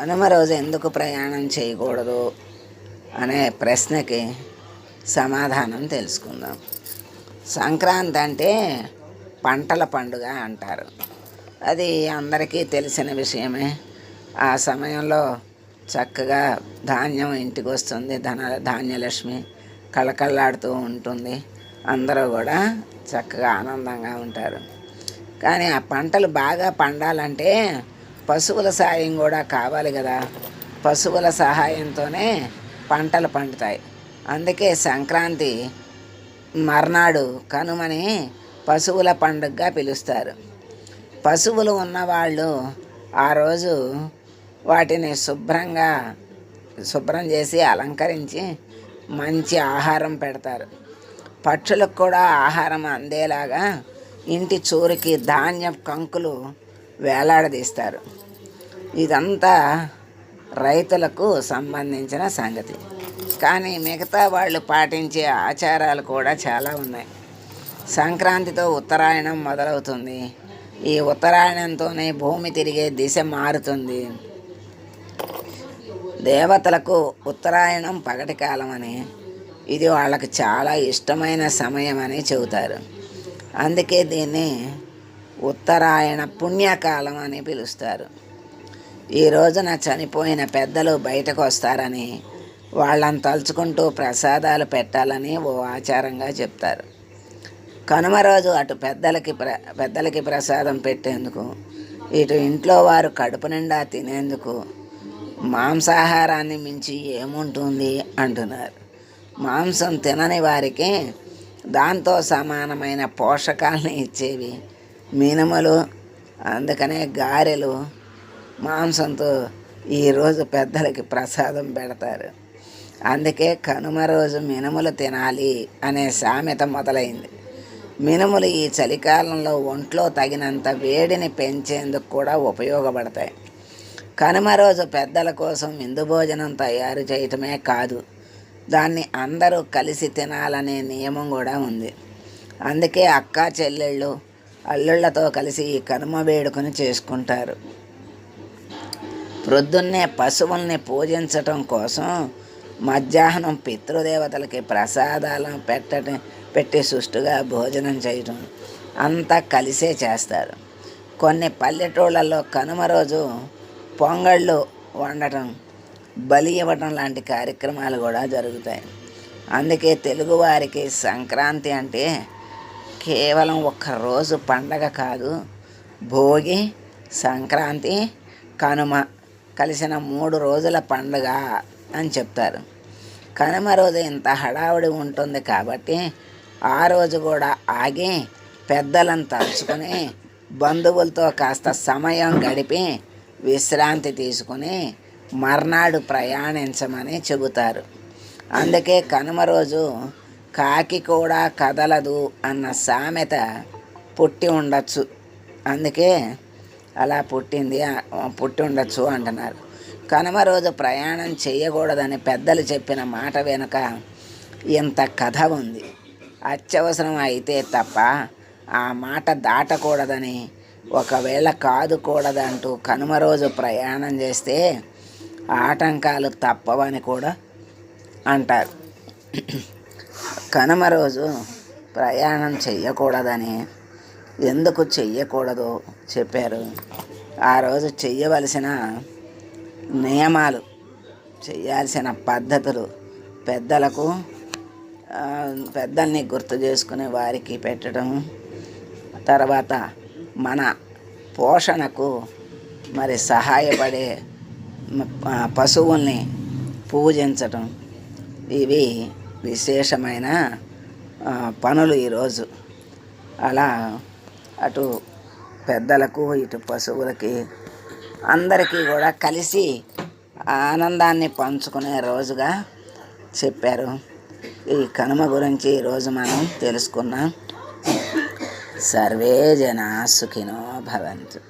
కనుమ రోజు ఎందుకు ప్రయాణం చేయకూడదు అనే ప్రశ్నకి సమాధానం తెలుసుకుందాం. సంక్రాంతి అంటే పంటల పండుగ అంటారు. అది అందరికీ తెలిసిన విషయమే. ఆ సమయంలో చక్కగా ధాన్యం ఇంటికి వస్తుంది ధన ధాన్యలక్ష్మి కళకళలాడుతూ ఉంటుంది. అందరూ కూడా చక్కగా ఆనందంగా ఉంటారు. కానీ ఆ పంటలు బాగా పండాలంటే పశువుల సాయం కూడా కావాలి కదా. పశువుల సహాయంతోనే పంటలు పండుతాయి. అందుకే సంక్రాంతి మర్నాడు కనుమని పశువుల పండుగగా పిలుస్తారు. పశువులు ఉన్నవాళ్ళు ఆ రోజు వాటిని శుభ్రంగా శుభ్రం చేసి అలంకరించి మంచి ఆహారం పెడతారు. పక్షులకు కూడా ఆహారం అందేలాగా ఇంటి చూరికి ధాన్యం కంకులు వేలాడదీస్తారు. ఇదంతా రైతులకు సంబంధించిన సంగతి. కానీ మిగతా వాళ్ళు పాటించే ఆచారాలు కూడా చాలా ఉన్నాయి. సంక్రాంతితో ఉత్తరాయణం మొదలవుతుంది. ఈ ఉత్తరాయణంతోనే భూమి తిరిగే దిశ మారుతుంది. దేవతలకు ఉత్తరాయణం పగటి కాలం అని ఇది వాళ్ళకి చాలా ఇష్టమైన సమయం అని చెబుతారు. అందుకే దీన్ని ఉత్తరాయణ పుణ్యకాలం అని పిలుస్తారు. ఈ రోజున చనిపోయిన పెద్దలు బయటకు వస్తారని వాళ్ళని తలుచుకుంటూ ప్రసాదాలు పెట్టాలని ఓ ఆచారంగా చెప్తారు. కనుమ రోజు అటు పెద్దలకి ప్ర పెద్దలకి ప్రసాదం పెట్టేందుకు ఇటు ఇంట్లో వారు కడుపు నిండా తినేందుకు మాంసాహారాన్ని మించి ఏముంటుంది అంటున్నారు. మాంసం తినని వారికి దాంతో సమానమైన పోషకాలను ఇచ్చేవి మినుములు అందుకనే గారెలు మాంసంతో ఈరోజు పెద్దలకి ప్రసాదం పెడతారు. అందుకే కనుమ రోజు మినుములు తినాలి అనే సామెత మొదలైంది. మినుములు ఈ చలికాలంలో ఒంట్లో తగినంత వేడిని పెంచేందుకు కూడా ఉపయోగపడతాయి. కనుమ రోజు పెద్దల కోసం విందు భోజనం తయారు చేయటమే కాదు దాన్ని అందరూ కలిసి తినాలనే నియమం కూడా ఉంది. అందుకే అక్క చెల్లెళ్ళు అల్లుళ్ళతో కలిసి ఈ కనుమ వేడుకను చేసుకుంటారు. ప్రొద్దున్నే పశువుల్ని పూజించటం కోసం మధ్యాహ్నం పితృదేవతలకి ప్రసాదాలను పెట్టడం పెట్టి సుష్టుగా భోజనం చేయటం అంతా కలిసే చేస్తారు. కొన్ని పల్లెటూళ్ళల్లో కనుమ రోజు పొంగళ్ళు వండటం బలి ఇవ్వటం లాంటి కార్యక్రమాలు కూడా జరుగుతాయి. అందుకే తెలుగువారికి సంక్రాంతి అంటే కేవలం ఒక్క రోజు పండగ కాదు భోగి సంక్రాంతి కనుమ కలిసిన మూడు రోజుల పండుగ అని చెప్తారు. కనుమ రోజు ఇంత హడావుడి ఉంటుంది కాబట్టి ఆ రోజు కూడా ఆగి పెద్దలను తలుచుకొని బంధువులతో కాస్త సమయం గడిపి విశ్రాంతి తీసుకుని మర్నాడు ప్రయాణించమని చెబుతారు. అందుకే కనుమ రోజు కాకి కూడా కదలదు అన్న సామెత పుట్టి ఉండొచ్చు. అందుకే అలా పుట్టింది పుట్టి ఉండొచ్చు అంటున్నారు. కనుమ రోజు ప్రయాణం చేయకూడదని పెద్దలు చెప్పిన మాట వెనుక ఇంత కథ ఉంది. అత్యవసరం అయితే తప్ప ఆ మాట దాటకూడదని ఒకవేళ కాదుకూడదంటూ కనుమ రోజు ప్రయాణం చేస్తే ఆటంకాలు తప్పవని కూడా అంటారు. కనుమ రోజు ప్రయాణం చెయ్యకూడదని ఎందుకు చెయ్యకూడదు? చెప్పారు. ఆ రోజు చెయ్యవలసిన నియమాలు చేయాల్సిన పద్ధతులు పెద్దలకు పెద్దల్ని గుర్తు చేసుకుని వారికి పెట్టడం తర్వాత మన పోషణకు మరి సహాయపడే పశువుల్ని పూజించటం. ఇవి విశేషమైన పనులు ఈరోజు అలా అటు పెద్దలకు ఇటు పశువులకి అందరికీ కూడా కలిసి ఆనందాన్ని పంచుకునే రోజుగా చెప్పారు. ఈ కనుమ గురించి ఈరోజు మనం తెలుసుకున్నాం సర్వే జనా సుఖినో భవంతు.